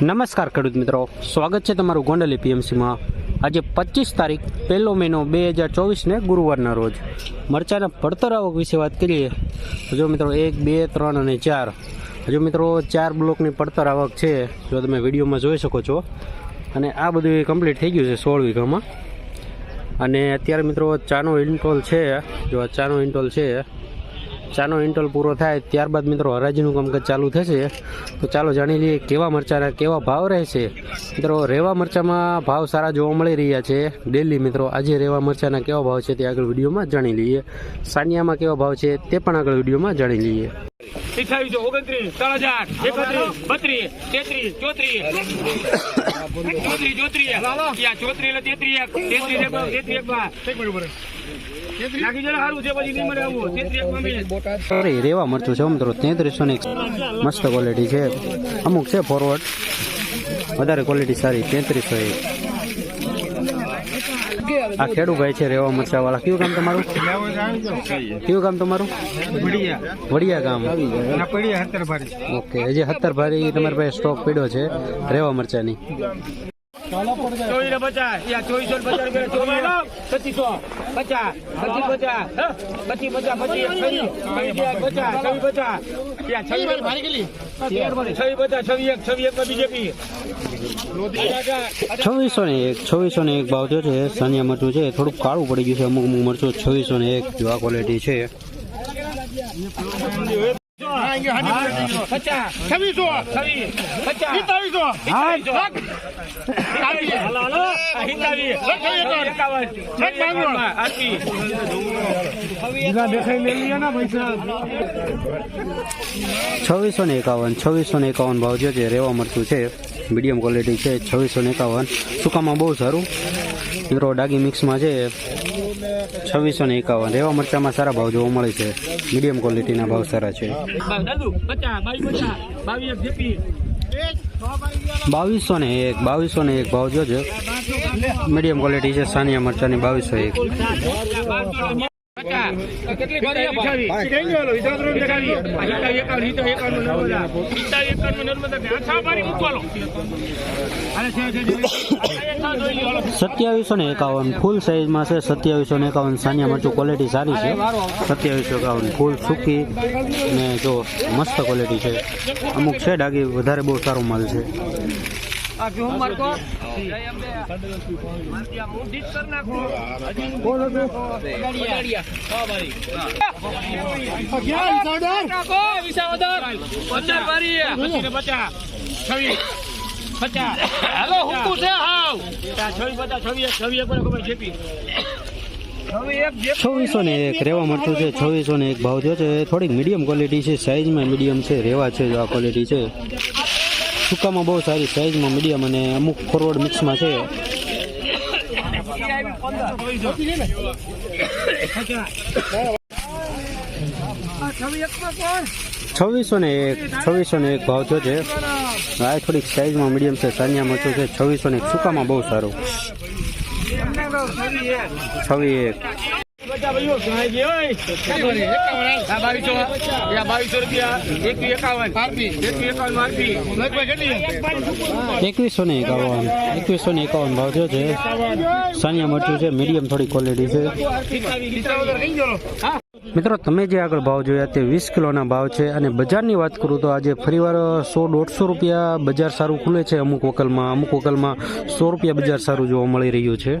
નમસ્કાર ખેડૂત મિત્રો. સ્વાગત છે તમારું ગોંડલ એપીએમસીમાં આજે પચીસ તારીખ, પહેલો મહિનો બે હજાર ચોવીસને ગુરુવારના રોજ. મરચાના પડતર આવક વિશે વાત કરીએ હજુ મિત્રો એક, બે, ત્રણ અને ચાર. હજુ મિત્રો ચાર બ્લોકની પડતર આવક છે, જો તમે વિડીયોમાં જોઈ શકો છો. અને આ બધું કમ્પ્લીટ થઈ ગયું છે સોળ વીઘામાં. અને અત્યારે મિત્રો ચાનો ઇન્ટોલ છે, જો આ ચાનો ઇન્ટોલ છે ચાનો ઇન્ટોલ પૂરો થાય ત્યારબાદ મિત્રો હરાજીનું કામકાજ ચાલુ થશે. તો ચાલો જાણી લઈએ કેવા મરચાના કેવા ભાવ રહેશે. મિત્રો રેવા મરચામાં ભાવ સારા જોવા મળી રહ્યા છે. ડેલી મિત્રો આજે રેવા મરચાના કેવા ભાવ છે તે આગળ વિડીયોમાં જાણી લઈએ. સાનિયામાં કેવા ભાવ છે તે પણ આગળ વિડીયોમાં જાણી લઈએ. અઠાવીસો ઓગણત્રીસ ત્રણ હજાર એકત્રીસ બત્રીસ તેત્રીસ ચોત્રીસ. ચોત્રીસ ચોત્રીસ. ચોત્રીસ તેત્રીસ તેત્રીસ એક તેત્રીસ એક બાર. સારું રેવા મરચું છે મિત્રો તેત્રીસો ની મસ્ત ક્વોલિટી છે. અમુક છે ફોરવર્ડ વધારે ક્વોલિટી સારી તેત્રીસો એક આ ખેડૂભાઈ છે રેવા મરચા વાળા કયું કામ તમારું? કયું કામ તમારું? વડિયા ગામ. ઓકે હજી હત્તર ભારી તમારી પાસે સ્ટોક પીડ્યો છે રેવા મરચાની. ચોવીસ પચાસ. ચોવીસો પચાસ રૂપિયા પચીસો. પચાસ. પચીસ પચાસ. પચીસ પચાસ પચીસ. છવ્વીસ પચાસ. પચાસ. ને એક છવ્વીસો ને એક ભાવ થયો છે. સાનિયા મરચું છે. થોડુંક કાળું પડી ગયું છે અમુક અમુક મરચું. છવ્વીસો ને એક જો આ ક્વોલિટી છે. છવ્વીસો ને એકાવન, છવ્વીસો ને એકાવન ભાવ જે રેવા મળતું છે. મીડિયમ ક્વોલિટી છે, છવ્વીસો ને એકાવન. સુકામાં બહુ સારું. મિત્રો, ડાગી મિક્સમાં છે. છવ્વીસો ને એકાવન. રેવા મરચામાં સારા ભાવ જોવા મળે છે. મીડિયમ ક્વોલિટીના ભાવ સારા છે. બાવીસો ને એક બાવીસો ને એક ભાવ જોજો મીડિયમ ક્વોલિટી છે સાનિયા મરચાની બાવીસો એક. સત્યાવીસો ને એકાવન ફૂલ સાઇઝમાં છે સત્યાવીસો ને એકાવન સાનિયા મરચું ક્વોલિટી સારી છે સત્યાવીસો એકાવન ફૂલ સૂકી ને જો મસ્ત ક્વોલિટી છે અમુક છે ડાગી વધારે બહુ સારો માલ છે હેલો હુકુ છે છવ્વીસ ને એક રેવા મળતું છે છવ્વીસો ને એક ભાવ થયો છે. થોડીક મીડિયમ ક્વોલિટી છે સાઇઝમાં મીડિયમ છે રેવા છે આ ક્વોલિટી છે. સુકામાં બહુ સારી સાઇઝમાં મીડિયમ અને અમુક ફોરવર્ડ મિક્સમાં છે. છવ્વીસો ને એક છવ્વીસો ને એક ભાવ થયો છે. આ થોડીક સાઇઝમાં મીડિયમ છે, સાનિયા મરચું છે છવ્વીસો ને એક સુકામાં બહુ સારું. છવ્વી એક. એકવીસો ને એકાવન એકવીસો ને એકાવન ભાવ થયો છે. સાનિયા મરચું છે મીડિયમ થોડી ક્વોલિટી છે. મિત્રો, તમે જે આગળ ભાવ જોયા તે વીસ કિલોના ભાવ છે અને બજારની વાત કરું તો આજે ફરીવાર સો દોઢસો રૂપિયા બજાર સારું ખુલે છે અમુક વકલમાં અમુક વકલમાં સો રૂપિયા બજાર સારું જોવા મળી રહ્યું છે.